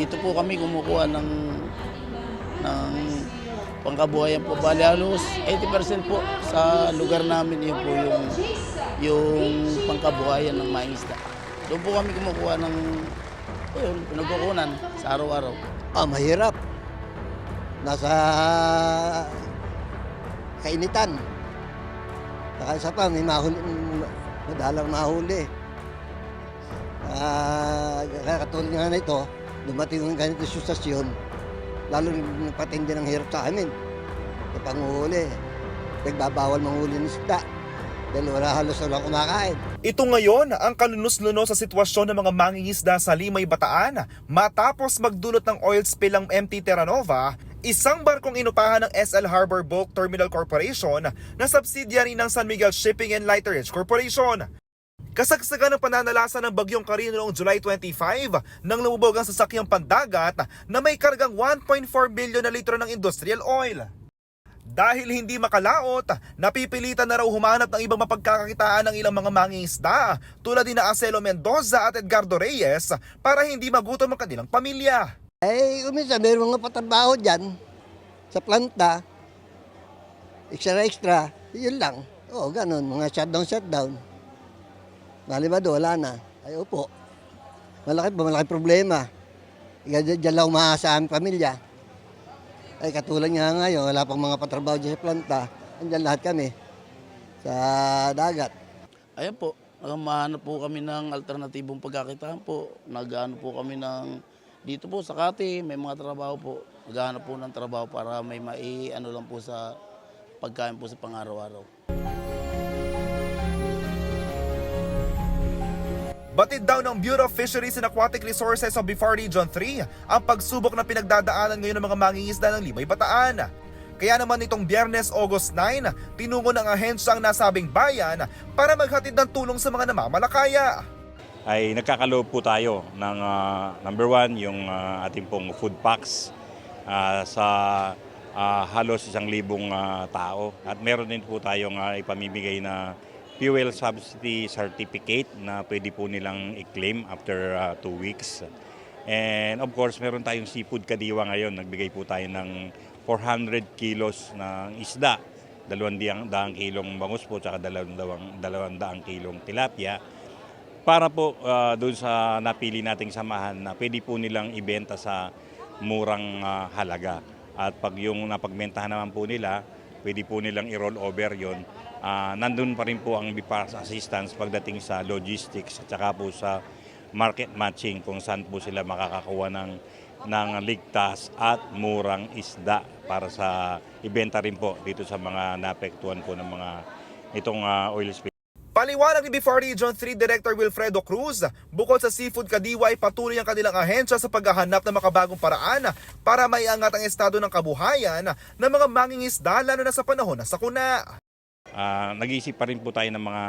Dito po kami kumukuha ng ng pangkabuhayan po. Bali halos 80% po sa lugar namin yun po yung yung pangkabuhayan ng mga isda. Doon po kami kumukuha ng yun, pinagkukunan sa araw-araw. Ah, mahirap. Nasa kainitan. Saka isa pa, may mahuli, madalang mahuli. Ah, katulad nga na ito, dumating ng ganito sa stasyon, lalo patindi ng hirap sa amin. Sa panguhuli. Nagbabawal manghuli ng isda. Dahil wala halos wala kumakain. Ito ngayon ang kalunos-lunos sa sitwasyon ng mga mangingisda sa Limay Bataan matapos magdulot ng oil spill ang MT Terranova, isang barkong inupahan ng SL Harbor Bulk Terminal Corporation na subsidiary ng San Miguel Shipping and Lighterage Corporation. Kasagsagan ng pananalasa ng bagyong Karino noong July 25 nang lumubog ang sasakyang pandagat na may kargang 1.4 billion na litro ng industrial oil. Dahil hindi makalaot, napipilitan na raw humanap ng ibang mapagkakakitaan ng ilang mga mangingisda tulad ni Acelo Mendoza at Edgardo Reyes para hindi magutom ang kanilang pamilya. Eh, kumisa, meron mga patrabaho dyan sa planta. Extra extra, yun lang. Oo, ganun. Mga shutdown, Malibado, wala na. Ay, opo. Malaki pa, malaki problema. Diyan lang umaasa sa aming pamilya. Ay, katulad nga ngayon, wala pang mga patrabaho dyan sa planta. Andyan lahat kami sa dagat. Ayan po, mahanap po kami ng alternatibong pagkakitaan po. Nagano po kami ng dito po sa Kati, may mga trabaho po. Naghahanap po ng trabaho para may mai ano lang po sa pagkain po sa pang-araw-araw. Batid daw ng Bureau of Fisheries and Aquatic Resources of Bifar Region 3 ang pagsubok na pinagdadaanan ngayon ng mga mangingisda ng Limay Bataan. Kaya naman itong Biyernes, August 9, tinungo ng ahensya ang nasabing bayan para maghatid ng tulong sa mga namamalakaya. ay nagkakaloob po tayo ng ah, number one, yung ah, ating pong food packs ah, sa ah, halos isang libong ah, tao. At meron din po tayong ah, ipamimigay na fuel subsidy certificate na pwede po nilang i-claim after ah, two weeks. And of course, meron tayong seafood kadiwa ngayon. Nagbigay po tayo ng 400 kilos ng isda. Dalawang daang kilong bangus po, tsaka dalawang, dalawang, dalawang daang kilong tilapia para po ah, doon sa napili nating samahan na pwede po nilang ibenta sa murang ah, halaga. At pag yung napagbentahan naman po nila, pwede po nilang i-roll over yon. Ah, nandun pa rin po ang BIPARS assistance pagdating sa logistics at saka po sa market matching kung saan po sila makakakuha ng, ng ligtas at murang isda para sa ibenta rin po dito sa mga naapektuhan po ng mga itong ah, oil spill. Paliwanag ni Bifar Region 3 Director Wilfredo Cruz, bukod sa seafood kadiwa ay patuloy ang kanilang ahensya sa paghahanap ng makabagong paraan para maiangat ang estado ng kabuhayan ng mga mangingisda lalo na sa panahon ng sakuna. Ah, nag-iisip pa rin po tayo ng mga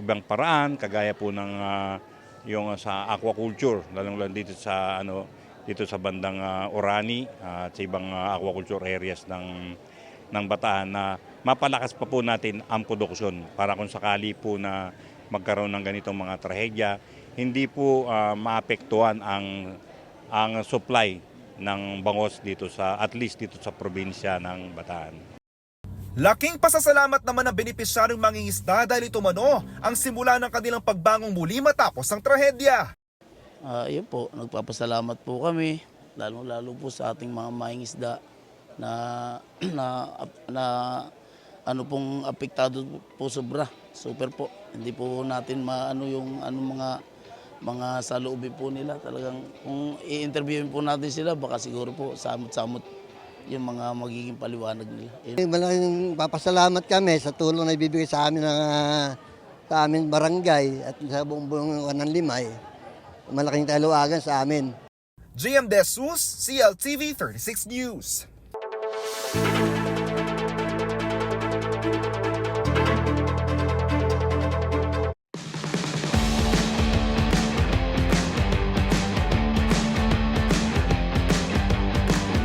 ibang paraan kagaya po ng ah, yung sa aquaculture lalong lang dito sa ano dito sa bandang ah, Orani ah, at sa ibang ah, aquaculture areas ng ng Bataan na mapalakas pa po natin ang produksyon para kung sakali po na magkaroon ng ganitong mga trahedya hindi po ah, maapektuhan ang ang supply ng bangos dito sa at least dito sa probinsya ng Bataan. Laking pasasalamat naman ng benepisyaryong mangingisda dahil ito mano ang simula ng kanilang pagbangong muli matapos ang trahedya. Ah, yun po, nagpapasalamat po kami, lalo-lalo po sa ating mga mangingisda na, na, na ano pong apektado po sobra. Super po. Hindi po natin maano yung ano mga mga saloobin po nila. Talagang kung i-interviewin po natin sila, baka siguro po samot-samot yung mga magiging paliwanag nila. Eh, Malaking papasalamat kami sa tulong na ibibigay sa amin ng sa amin barangay at sa buong buong ng Limay. Malaking taluagan sa amin. GM De Jesus, CLTV 36 News. thank you